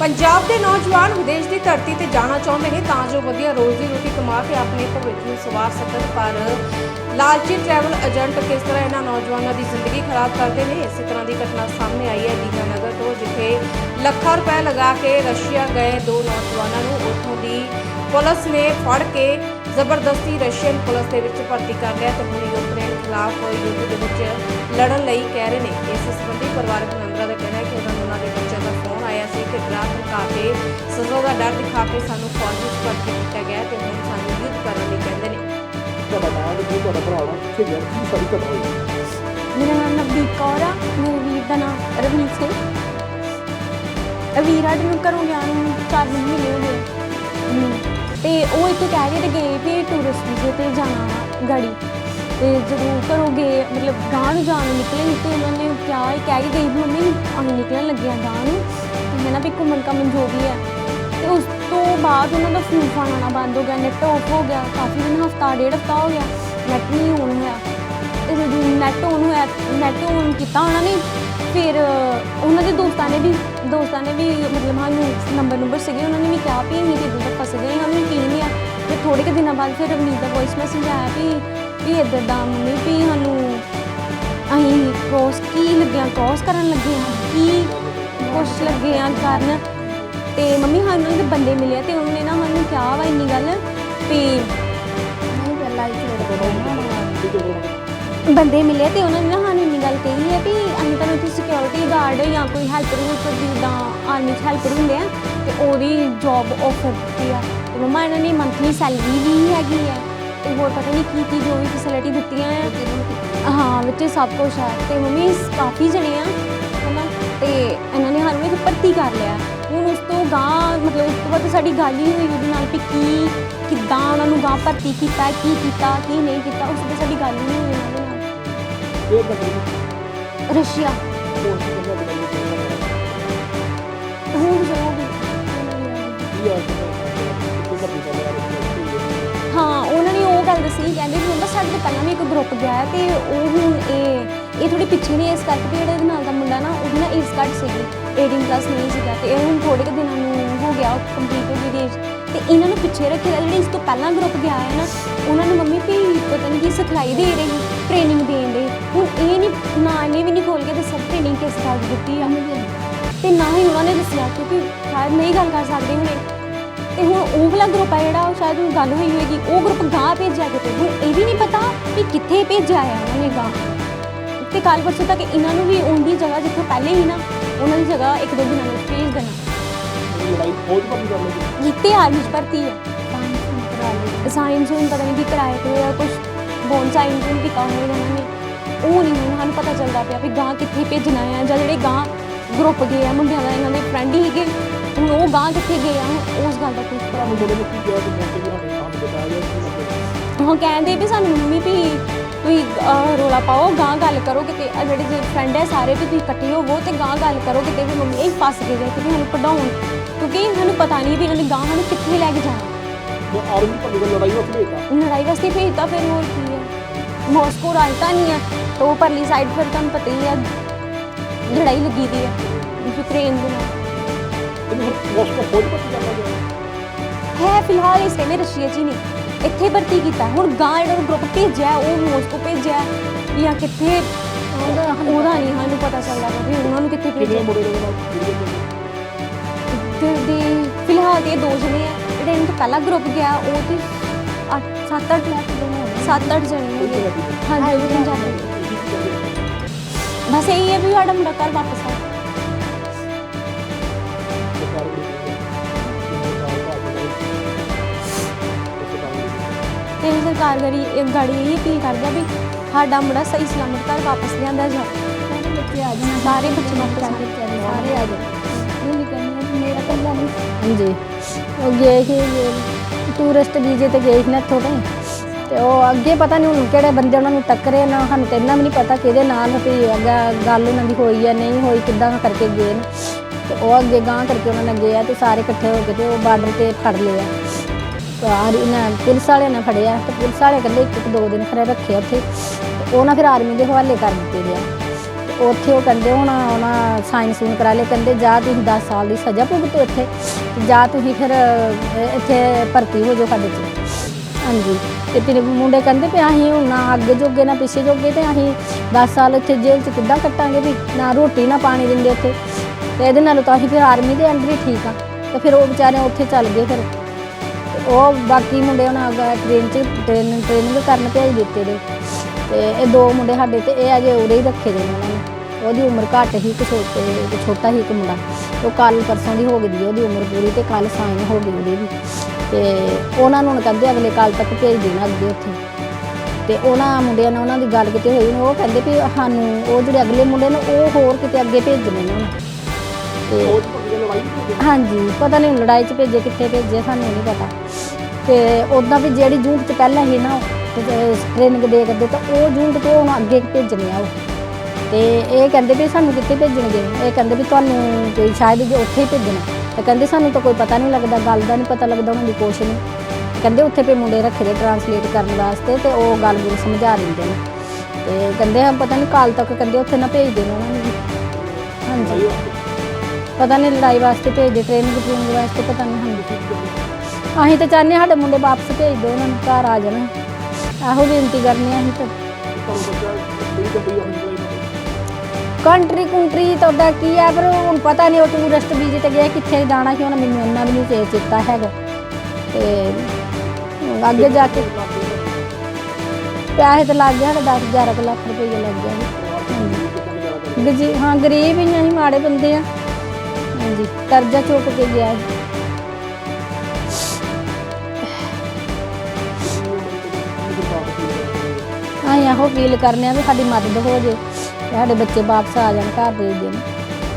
ਪੰਜਾਬ ਦੇ ਨੌਜਵਾਨ ਵਿਦੇਸ਼ ਦੀ ਧਰਤੀ ਤੇ ਜਾਣਾ ਚਾਹੁੰਦੇ ਨੇ ਤਾਂ ਜੋ ਵਧੀਆ ਰੋਜ਼ੀ ਰੋਟੀ ਕਮਾ ਕੇ ਆਪਣੇ ਭਵਿੱਖ ਨੂੰ ਸਵਾਰ ਸਕਣ। ਪਰ ਲਾਲਚੀ ਟਰੈਵਲ ਏਜੰਟ ਕਿਸ ਤਰ੍ਹਾਂ ਇਹਨਾਂ ਨੌਜਵਾਨਾਂ ਦੀ ਜ਼ਿੰਦਗੀ ਖਰਾਬ ਕਰਦੇ ਨੇ? ਇਸੇ ਤਰ੍ਹਾਂ ਦੀ ਘਟਨਾ ਸਾਹਮਣੇ ਆਈ ਹੈ ਦੀਨਾਨਗਰ ਤੋਂ, ਜਿੱਥੇ ਲੱਖਾਂ ਰੁਪਏ ਲਗਾ ਕੇ ਰਸ਼ੀਆ ਗਏ ਦੋ ਨੌਜਵਾਨਾਂ ਨੂੰ। ਉੱਥੋਂ ਦੀ ਪੁਲਿਸ ਨੇ ਫੜ ਕੇ ਜ਼ਬਰਦਸਤੀ ਰਸ਼ੀਅਨ ਪੁਲਿਸ ਦੇ ਵਿੱਚ ਭਰਤੀ ਕਰ ਲਿਆ ਤੇ ਹੁਣ ਯੂਕਰੇਨ ਖਿਲਾਫ ਯੁੱਧ ਦੇ ਵਿੱਚ ਲੜਨ ਲਈ ਕਹਿ ਰਹੇ ਨੇ। ਇਸ ਸੰਬੰਧੀ ਪਰਿਵਾਰਕ ਮੈਂਬਰਾਂ ਦਾ ਕਹਿਣਾ ਹੈ ਕਿ ਧਮਕਾ ਕੇ ਸਜ਼ਾ ਦਾ ਡਰ ਦਿਖਾ ਕੇ ਸਾਨੂੰ ਫੌਜ ਵਿੱਚ ਭਰਤੀ ਕੀਤਾ ਗਿਆ ਤੇ ਹੁਣ ਸਾਨੂੰ ਯੁੱਧ ਕਰਨ ਲਈ ਕਹਿੰਦੇ ਨੇ। ਤੁਹਾਡਾ ਨਾਮ ਕੀ ਤੁਹਾਡਾ ਭਰਾ ਦਾ ਕਿੱਥੇ ਗਿਆ ਕੀ ਸਾਰੀ ਘਟਨਾ ਹੋਈ? ਮੇਰਾ ਨਾਮ ਨਵਦੀਪ ਕੌਰ ਆ ਮੇਰੇ ਵੀਰ ਦਾ ਨਾਮ ਰਵਨੀਤ ਸਿੰਘ। ਇਹ ਵੀਰ ਸਾਡੇ ਨੂੰ ਘਰੋਂ ਗਿਆ ਨੂੰ ਚਾਰ ਮਹੀਨੇ ਹੋ ਗਏ। ਹਮ, ਤੇ ਉਹ ਇੱਥੇ ਕਹਿ ਰਹੇ ਤੇ ਗਏ ਵੀ ਟੂਰਿਸਟ ਵੀਜ਼ੇ ਤੇ ਜਾਣਾ ਵਾ ਗਾੜੀ। ਤੇ ਜਦੋਂ ਘਰੋਂ ਗਏ ਮਤਲਬ ਗਾਂ ਨੂੰ ਜਾਣ ਨੂੰ ਨਿਕਲੇ ਤੇ ਉਹਨਾਂ ਨੇ ਕਿਹਾ ਇਹ ਕਹਿ ਕੇ ਗਈ ਵੀ ਮੰਮੀ ਅਸੀਂ ਨਿਕਲਣ ਲੱਗੇ ਆ ਗਾਂ ਨੂੰ। ਹੈ ਨਾ ਵੀ ਘੁੰਮਣ ਘਾਮਣ ਜੋ ਵੀ ਹੈ ਤੇ ਉਸ ਤੋਂ ਬਾਅਦ ਉਹਨਾਂ ਦਾ ਫੋਨ ਫਾਨ ਆਉਣਾ ਬੰਦ ਹੋ ਗਿਆ ਨੈਟ ਆਫ ਹੋ ਗਿਆ, ਕਾਫੀ ਦਿਨ, ਹਫਤਾ, ਡੇਢ ਹਫਤਾ ਹੋ ਗਿਆ ਨੈਟ ਨਹੀਂ ਔਨ ਹੋਇਆ। ਤੇ ਜਦੋਂ ਨੈਟ ਔਨ ਹੋਇਆ ਨੈਟ ਔਨ ਕੀਤਾ ਉਹਨਾਂ ਨੇ, ਫਿਰ ਉਹਨਾਂ ਦੇ ਦੋਸਤਾਂ ਨੇ ਵੀ, ਦੋਸਤਾਂ ਨੇ ਵੀ ਮਤਲਬ ਸਾਨੂੰ ਨੰਬਰ ਨੰਬਰ ਸੀਗੇ, ਉਹਨਾਂ ਨੇ ਵੀ ਕਿਹਾ ਵੀ ਅਸੀਂ ਤੇ ਇੱਦਾਂ ਤੱਕ ਫਸ ਗਏ ਹਾਂ, ਵੀ ਕੀ ਆ। ਫਿਰ ਥੋੜੇ ਕੁ ਦਿਨਾਂ ਬਾਅਦ ਫਿਰ ਰਵਨੀਤ ਦਾ ਵੌਇਸ ਮੈਸੇਜ ਆਇਆ ਵੀ ਵੀ ਇੱਦਾਂ ਦਾ ਮੰਮੀ ਵੀ ਸਾਨੂੰ ਅਸੀਂ ਕ੍ਰੋਸ ਕੀ ਲੱਗਿਆ ਕ੍ਰੋਸ ਕਰਨ ਲੱਗੇ ਹਾਂ, ਕੀ ਕੁਛ ਲੱਗੇ ਆ ਕਰਨ। ਤੇ ਮੰਮੀ ਸਾਨੂੰ ਇੱਕ ਬੰਦੇ ਮਿਲੇ ਤੇ ਉਹਨੇ ਨਾ ਸਾਨੂੰ ਕਿਹਾ ਵਾ ਇੰਨੀ ਗੱਲ ਵੀ ਬੰਦੇ ਮਿਲੇ ਤੇ ਉਹਨਾਂ ਨੇ ਨਾ ਸਾਨੂੰ ਇੰਨੀ ਗੱਲ ਕਹੀ ਹੈ ਵੀ ਅਸੀਂ ਤੁਹਾਨੂੰ ਇੱਥੇ ਸਿਕਿਉਰਿਟੀ ਗਾਰਡ ਜਾਂ ਕੋਈ ਹੈਲਪਰ ਹੁਲਪਰ ਜਿੱਦਾਂ ਆਰਮੀ 'ਚ ਹੈਲਪਰ ਹੁੰਦੇ ਆ, ਤੇ ਉਹਦੀ ਜੌਬ ਆਫਰ ਦਿੱਤੀ ਆ। ਤੇ ਮੰਮਾ, ਇਹਨਾਂ ਨੇ ਮੰਥਲੀ ਸੈਲਰੀ ਵੀ ਹੈਗੀ ਹੈ ਤੇ ਹੋਰ ਪਤਾ ਨਹੀਂ ਕੀ ਕੀ ਜੋ ਵੀ ਫੈਸਿਲਿਟੀ ਦਿੱਤੀਆਂ ਆ। ਹਾਂ, ਵਿੱਚ ਸਭ ਕੁਝ ਆ। ਤੇ ਮੰਮੀ, ਕਾਫੀ ਜਣੇ ਆ। ਭਰਤੀ ਕਰ ਲਿਆ। ਹੁਣ ਉਸ ਤੋਂ ਗਾਂ ਮਤਲਬ ਉਸ ਤੋਂ ਬਾਅਦ ਸਾਡੀ ਗੱਲ ਹੀ ਹੋਈ ਉਹਦੇ ਨਾਲ ਵੀ ਕੀ ਕਿੱਦਾਂ ਉਹਨਾਂ ਨੂੰ ਗਾਂ ਭਰਤੀ ਕੀਤਾ ਕੀ ਕੀਤਾ ਕੀ ਨਹੀਂ ਕੀਤਾ ਉਸ ਤੋਂ ਸਾਡੀ ਗੱਲ ਹੀ ਨਹੀਂ ਹੋਈ ਉਹਨਾਂ ਦੇ ਨਾਲ ਰਸ਼ੀਆ। ਕੀ ਹੁਣ ਕੀ ਹਾਂ ਉਹਨਾਂ ਨੇ ਉਹ ਗੱਲ ਦੱਸੀ ਕਹਿੰਦੇ ਵੀ ਹੁੰਦਾ ਸਾਡੇ ਤੋਂ ਪਹਿਲਾਂ ਵੀ ਇੱਕ ਗਰੁੱਪ ਗਿਆ ਤੇ ਉਹ ਹੁਣ ਇਹ ਇਹ ਥੋੜੀ ਪਿੱਛੇ ਨਹੀਂ, ਇਸ ਕਰਕੇ ਵੀ ਜਿਹੜੇ ਨਾਲ ਦਾ ਮੁੰਡਾ ਨਾ ਉਹਦੀ ਨਾ ਏਜ ਘੱਟ ਸੀਗੀ 18 ਪਲੱਸ ਨਹੀਂ ਸੀਗਾ ਤੇ ਇਹ ਹੁਣ ਥੋੜੇ ਕੁ ਦਿਨਾਂ ਨੂੰ ਹੋ ਗਿਆ ਕੰਪਲੀਟ ਹੋ ਗਈ ਏਜ ਤੇ ਇਹਨਾਂ ਨੂੰ ਪਿੱਛੇ ਰੱਖਿਆ, ਜਿਹੜੇ ਇਸ ਤੋਂ ਪਹਿਲਾਂ ਗਰੁੱਪ ਗਿਆ ਹੈ ਨਾ, ਉਹਨਾਂ ਨੂੰ ਮੰਮੀ ਵੀ ਪਤਾ ਨਹੀਂ ਕੀ ਸਿਖਲਾਈ ਦੇ ਰਹੀ ਟ੍ਰੇਨਿੰਗ ਦੇਣ ਦੇ। ਹੁਣ ਇਹ ਨਹੀਂ ਨਾ ਇਹਨੇ ਵੀ ਨਹੀਂ ਖੋਲ ਕੇ ਦੱਸਿਆ ਟ੍ਰੇਨਿੰਗ ਕਿਸ ਗੱਲ ਦਿੱਤੀ ਆ। ਤੇ ਨਾ ਹੀ ਉਹਨਾਂ ਨੇ ਦੱਸਿਆ ਕਿਉਂਕਿ ਸ਼ਾਇਦ ਨਹੀਂ ਗੱਲ ਕਰ ਸਕਦੇ ਹੁਣੇ ਤੇ ਹੁਣ ਉਹ ਵਾਲਾ ਗਰੁੱਪ ਆ ਜਿਹੜਾ, ਉਹ ਸ਼ਾਇਦ ਹੁਣ ਗੱਲ ਹੋਈ ਹੋਏਗੀ, ਉਹ ਗਰੁੱਪ ਗਾਂ ਭੇਜਿਆ ਕਿਤੇ? ਹੁਣ ਇਹ ਵੀ ਨਹੀਂ ਪਤਾ ਵੀ ਕਿੱਥੇ ਭੇਜਿਆ ਆ ਉਹਨਾਂ ਨੇ ਗਾਂ ਤੇ ਕੱਲ ਪਰਸੋਂ ਤੱਕ ਇਹਨਾਂ ਨੂੰ ਵੀ ਉਹਦੀ ਜਗ੍ਹਾ ਜਿੱਥੇ ਪਹਿਲੇ ਹੀ ਨਾ ਉਹਨਾਂ ਦੀ ਜਗ੍ਹਾ ਇੱਕ ਦੋ ਦਿਨਾਂ ਵਿੱਚ ਭੇਜ ਦੇਣਾ। ਲੜਾਈ ਫੌਜ ਭਰਤੀ ਕਰ ਲਈ ਜਿੱਤੇ ਆਰਮੀ ਭਰਤੀ ਹੈ। ਸਾਇੰਸ ਪਤਾ ਨਹੀਂ ਕੀ ਕਰਾਇਆ ਤੇ ਆ ਕੁਝ ਬੋਨ ਸਾਇੰਸ ਨੂੰ ਕੀਤਾ ਹੋਵੇਗਾ ਇਹਨਾਂ ਨੇ। ਉਹ ਨਹੀਂ ਹੁਣ ਸਾਨੂੰ ਪਤਾ ਚੱਲਦਾ ਪਿਆ ਵੀ ਗਾਂ ਕਿੱਥੇ ਭੇਜਣਾ ਹੈ ਜਾਂ ਜਿਹੜੇ ਗਾਂ ਗਰੁੱਪ ਗਏ ਆ ਮੁੰਡਿਆਂ ਦਾ ਇਹਨਾਂ ਦੇ ਫਰੈਂਡ ਹੀ ਹੁਣ ਉਹ ਗਾਂ ਕਿੱਥੇ ਗਏ ਆ ਉਸ ਗੱਲ ਦਾ ਕੁਝ ਪਤਾ ਤੁਹਾਨੂੰ ਮੁੰਡੇ ਨੇ ਕੀ ਕਿਹਾ ਬਤਾਇਆ ਕਹਿੰਦੇ ਵੀ ਸਾਨੂੰ ਮੰਮੀ ਵੀ ਤੁਸੀਂ ਰੌਲਾ ਪਾਓ ਗਾਂ ਗੱਲ ਕਰੋ ਕਿਤੇ। ਆਹ ਜਿਹੜੇ ਫਰੈਂਡ ਹੈ ਸਾਰੇ ਵੀ ਤੁਸੀਂ ਇਕੱਠੇ ਹੋਵੋ ਤੇ ਗਾਂ ਗੱਲ ਕਰੋ ਕਿਤੇ ਵੀ ਮੰਮੀ ਇਹ ਫਸ ਗਏ ਨੇ ਕਿ ਸਾਨੂੰ ਕਢਾਉਣ ਕਿਉਂਕਿ ਸਾਨੂੰ ਪਤਾ ਨਹੀਂ ਵੀ ਇਹਨਾਂ ਨੇ ਗਾਂ ਸਾਨੂੰ ਕਿੱਥੇ ਲੈ ਕੇ ਜਾਣਾ। ਮੈਂ ਆਰਮੀ ਦਾ ਲੜਾਈ ਵਿੱਚ ਭੇਜਤਾ। ਲੜਾਈ ਵਾਸਤੇ ਭੇਜਤਾ ਫਿਰ ਹੋਰ ਕੀ ਹੈ ਮਾਸਕੋ ਰਾਜਧਾਨੀ ਹੈ ਤਾਂ ਉਹ ਪਰਲੀ ਸਾਈਡ ਫਿਰ ਤੁਹਾਨੂੰ ਪਤਾ ਹੀ ਹੈ ਲੜਾਈ ਲੱਗੀ ਦੀ ਹੈ ਯੂਕਰੇਨ ਦੇ। ਨਾਲ ਮੋਸਕੋ ਫੌਜ ਕਰਨਾ ਗਿਆ ਹੈ ਫਿਲਹਾਲ ਇਸ ਵੇਲੇ ਰਸ਼ੀਆ ਹੀ ਨਹੀਂ। ਇੱਥੇ ਭਰਤੀ ਕੀਤਾ। ਹੁਣ ਗਾਂ ਜਿਹੜਾ ਗਰੁੱਪ ਭੇਜਿਆ ਉਹ ਮਾਸਕੋ ਭੇਜਿਆ। ਜਾਂ ਕਿੱਥੇ ਉਹਦਾ ਉਹਦਾ ਨਹੀਂ ਸਾਨੂੰ ਪਤਾ ਚੱਲਦਾ ਵੀ ਉਹਨਾਂ ਨੂੰ ਕਿੱਥੇ ਭੇਜਿਆ। ਨੇ? ਤੇ ਦੇ ਫਿਲਹਾਲ ਤੇ ਇਹ ਦੋ ਜਣੇ ਆ। ਜਿਹੜੇ ਇਹਨਾਂ ਤੋਂ ਪਹਿਲਾ ਗਰੁੱਪ ਗਿਆ ਉਹ ਤੇ 8 7 8 7 8 ਜਣੇ ਕੋਈ ਹੈਗੇ ਪੰਜਾਬੀ ਨਹੀਂ। ਹਾਂਜੀ ਉਹ ਪੰਜਾਬੀ ਬਸ ਇਹੀ ਹੈ ਵੀ ਸਾਡਾ ਮੁੰਡਾ ਘਰ ਵਾਪਸ ਆ ਇਹ ਸਰਕਾਰ ਗੜੀ ਗਾੜੀ ਇਹ ਅਪੀਲ ਕਰਦਾ ਵੀ ਸਾਡਾ ਮੁੰਡਾ ਸਹੀ ਸਲਾਮਤ ਘਰ ਵਾਪਸ ਲਿਆਂਦਾ ਜਾ ਸਾਰੇ ਬੱਚੇ ਆ ਜਾਣ ਸਾਰੇ ਬੱਚੇ ਵਾਪਸ ਆ, ਸਾਰੇ ਸਾਰੇ ਆ ਜਾਣ ਨਹੀਂ ਕਹਿੰਦੇ ਮੇਰਾ ਕੱਲਾ ਨਹੀਂ। ਹਾਂਜੀ। ਉਹ ਗਏ ਸੀ ਟੂਰਿਸਟ ਵੀਜ਼ੇ ਤੇ ਗਏ ਸੀ ਨਾ ਇੱਥੋਂ ਤੇ। ਤੇ ਉਹ ਅੱਗੇ ਪਤਾ ਨਹੀਂ ਹੁਣ ਕਿਹੜੇ ਬੰਦੇ ਉਹਨਾਂ ਨੂੰ ਟੱਕਰੇ ਨਾ, ਸਾਨੂੰ ਤੇ ਇੰਨਾ ਵੀ ਨਹੀਂ ਪਤਾ ਕਿਹਦੇ ਨਾਲ ਵੀ ਅੱਗਾ ਗੱਲ ਉਹਨਾਂ ਦੀ ਹੋਈ ਆ, ਨਹੀਂ ਹੋਈ, ਕਿੱਦਾਂ ਕਰਕੇ ਗਏ ਨੇ। ਤੇ ਉਹ ਅੱਗੇ ਗਾਂ ਕਰਕੇ ਉਹਨਾਂ ਨੇ ਗਏ ਆ ਤੇ ਸਾਰੇ ਇਕੱਠੇ ਹੋ ਕੇ ਤੇ ਉਹ ਬਾਰਡਰ ਤੇ ਫੜ ਲਿਆ ਆਰ ਇਹਨਾਂ ਪੁਲਿਸ ਵਾਲਿਆਂ ਨੇ ਫੜਿਆ ਤੇ ਪੁਲਿਸ ਵਾਲੇ ਕਹਿੰਦੇ ਇੱਕ ਦੋ ਦਿਨ ਖਰੇ ਰੱਖੇ ਉੱਥੇ। ਤੇ ਉਹ ਨਾ ਫਿਰ ਆਰਮੀ ਦੇ ਹਵਾਲੇ ਕਰ ਦਿੱਤੇ ਗਿਆ ਤੇ ਉੱਥੇ ਉਹ ਕਹਿੰਦੇ ਹੁਣ ਉਹਨਾਂ ਸਾਈਨ ਸੂਨ ਕਰਾ ਲਏ ਕਹਿੰਦੇ ਜਾ ਤੁਸੀਂ 10 ਸਾਲ ਦੀ ਸਜ਼ਾ ਭੁਗਤੋ ਇੱਥੇ ਤੇ ਜਾਂ ਤੁਸੀਂ ਫਿਰ ਅਹ, ਇੱਥੇ ਭਰਤੀ ਹੋ ਜਾਓ ਸਾਡੇ 'ਚ ਹਾਂਜੀ। ਤੇ ਫਿਰ ਮੁੰਡੇ ਕਹਿੰਦੇ ਵੀ ਅਸੀਂ ਹੁਣ ਨਾ ਅੱਗੇ ਜੋਗੇ ਨਾ ਪਿੱਛੇ ਜੋਗੇ ਤੇ ਅਸੀਂ 10 ਸਾਲ ਇੱਥੇ ਜੇਲ੍ਹ 'ਚ ਕਿੱਦਾਂ ਕੱਟਾਂਗੇ ਵੀ ਨਾ ਰੋਟੀ ਨਾ ਪਾਣੀ ਦਿੰਦੇ ਉੱਥੇ। ਤੇ ਇਹਦੇ ਨਾਲੋਂ ਤਾਂ ਅਸੀਂ ਫਿਰ ਆਰਮੀ ਦੇ ਅੰਡਰ ਹੀ ਠੀਕ ਆ। ਤੇ ਫਿਰ ਉਹ ਵਿਚਾਰੇ ਉੱਥੇ ਚੱਲ ਗਏ ਫਿਰ। ਉਹ ਬਾਕੀ ਮੁੰਡੇ ਉਹਨਾਂ ਅੱਗੇ ਟ੍ਰੇਨ 'ਚ ਟ੍ਰੇਨ ਟ੍ਰੇਨਿੰਗ ਕਰਨ ਭੇਜ ਦਿੱਤੇ ਨੇ। ਤੇ ਇਹ ਦੋ ਮੁੰਡੇ ਸਾਡੇ ਤੇ ਇਹ ਅਜੇ ਉਰੇ ਹੀ ਰੱਖੇ ਦੇ ਨੇ ਉਹਨਾਂ ਨੇ। ਉਹਦੀ ਉਮਰ ਘੱਟ ਸੀ ਇੱਕ ਛੋਟੇ ਇੱਕ ਛੋਟਾ ਸੀ ਇੱਕ ਮੁੰਡਾ। ਉਹ ਕੱਲ ਪਰਸੋਂ ਦੀ ਹੋ ਗਈ ਦੀ ਉਹਦੀ ਉਮਰ ਪੂਰੀ ਤੇ ਕੱਲ ਸਾਈਨ ਹੋ ਗਈ ਉਹਦੀ ਵੀ। ਤੇ ਉਹਨਾਂ ਨੂੰ ਹੁਣ ਕਹਿੰਦੇ ਅਗਲੇ ਕੱਲ ਤੱਕ ਭੇਜ ਦੇਣਾ ਅੱਗੇ ਉੱਥੇ। ਤੇ ਉਹਨਾਂ ਮੁੰਡਿਆਂ ਨਾਲ ਉਹਨਾਂ ਦੀ ਗੱਲ ਕਿਤੇ ਹੋਈ ਨੇ ਉਹ ਕਹਿੰਦੇ ਵੀ ਸਾਨੂੰ ਉਹ ਜਿਹੜੇ ਅਗਲੇ ਮੁੰਡੇ ਨੇ ਉਹ ਹੋਰ ਕਿਤੇ ਅੱਗੇ ਭੇਜਣੇ ਨੇ ਤੇ ਦੀ ਹਾਂਜੀ ਪਤਾ ਨਹੀਂ ਲੜਾਈ 'ਚ ਭੇਜੇ ਕਿੱਥੇ ਭੇਜੇ ਸਾਨੂੰ ਨਹੀਂ ਪਤਾ। ਤੇ ਉਦਾਂ ਵੀ ਜਿਹੜੀ ਜੂਨ 'ਚ ਪਹਿਲਾਂ ਹੀ ਨਾ ਟ੍ਰੇਨਿੰਗ ਦੇ ਕਰਦੇ, ਤਾਂ ਉਹ ਜੂਨ ਤੋਂ ਹੁਣ ਅੱਗੇ ਭੇਜਣੇ ਆ ਉਹ। ਤੇ ਇਹ ਕਹਿੰਦੇ ਵੀ ਸਾਨੂੰ ਕਿੱਥੇ ਭੇਜਣਗੇ? ਇਹ ਕਹਿੰਦੇ ਵੀ ਤੁਹਾਨੂੰ ਕੋਈ ਸ਼ਾਇਦ ਜੇ ਉੱਥੇ ਹੀ ਭੇਜਣਾ। ਤੇ ਕਹਿੰਦੇ ਸਾਨੂੰ ਤਾਂ ਕੋਈ ਪਤਾ ਨਹੀਂ ਲੱਗਦਾ, ਗੱਲ ਦਾ ਨਹੀਂ ਪਤਾ ਲੱਗਦਾ ਉਹਨਾਂ ਦੀ ਕੁਛ ਨਹੀਂ ਕਹਿੰਦੇ ਉੱਥੇ ਪੇ ਮੁੰਡੇ ਰੱਖੇ ਦੇ ਟਰਾਂਸਲੇਟ ਕਰਨ ਵਾਸਤੇ ਤੇ ਉਹ ਗੱਲ ਗੁਲ ਸਮਝਾ ਦਿੰਦੇ ਨੇ। ਤੇ ਕਹਿੰਦੇ ਹਾਂ ਪਤਾ ਨਹੀਂ ਕੱਲ ਤੱਕ ਕਹਿੰਦੇ ਉੱਥੇ ਨਾ ਭੇਜ ਦੇਣਾ ਉਹਨਾਂ ਨੂੰ। ਹਾਂਜੀ। ਪਤਾ ਨਹੀਂ ਲੜਾਈ ਵਾਸਤੇ ਭੇਜਦੇ ਟ੍ਰੇਨਿੰਗ ਟ੍ਰੇਨਿੰਗ ਵਾਸਤੇ, ਪਤਾ ਨਹੀਂ ਹਾਂਜੀ। ਅਸੀਂ ਤਾਂ ਚਾਹੁੰਦੇ ਹਾਂ ਸਾਡੇ ਮੁੰਡੇ ਵਾਪਸ ਭੇਜ ਦਿਓ, ਉਹਨਾਂ ਨੂੰ ਘਰ ਆ ਜਾਣ। ਇਹੋ ਬੇਨਤੀ ਕਰਨੀ ਆ ਅਸੀਂ ਤਾਂ। ਤੁਹਾਨੂੰ ਕੰਟਰੀ ਕੁੰਟਰੀ ਕੀ ਹੈ ਪਰ ਹੁਣ ਪਤਾ ਨਹੀਂ ਉਹ ਟੂਰਿਸਟ ਵੀਜ਼ੇ ਤੇ ਗਿਆ ਕਿੱਥੇ ਜਾਣਾ ਸੀ ਉਹਨਾਂ ਮੈਨੂੰ ਇੰਨਾ ਵੀ ਨਹੀਂ ਚੇ- ਚੇਤਾ ਹੈਗਾ। ਤੇ ਅੱਗੇ ਜਾ ਕੇ ਪੈਸੇ ਤਾਂ ਲੱਗ ਗਿਆ ਸਾਡਾ 10 11 ਕੁ ਲੱਖ ਰੁਪਏ ਲੱਗ ਗਿਆ ਜੀ ਗਜੀ ਹਾਂ, ਗਰੀਬ ਹੀ ਆ ਮਾੜੇ ਬੰਦੇ ਆ ਹਾਂਜੀ, ਕਰਜ਼ਾ ਚੁੱਕ ਕੇ ਗਿਆ ਸੀ। ਅਸੀਂ ਇਹੋ ਅਪੀਲ ਕਰਨੇ ਆ ਵੀ ਸਾਡੀ ਮਦਦ ਹੋ ਜੇ, ਸਾਡੇ ਬੱਚੇ ਵਾਪਸ ਆ ਜਾਣ ਘਰ ਦੇ ਦੇਣ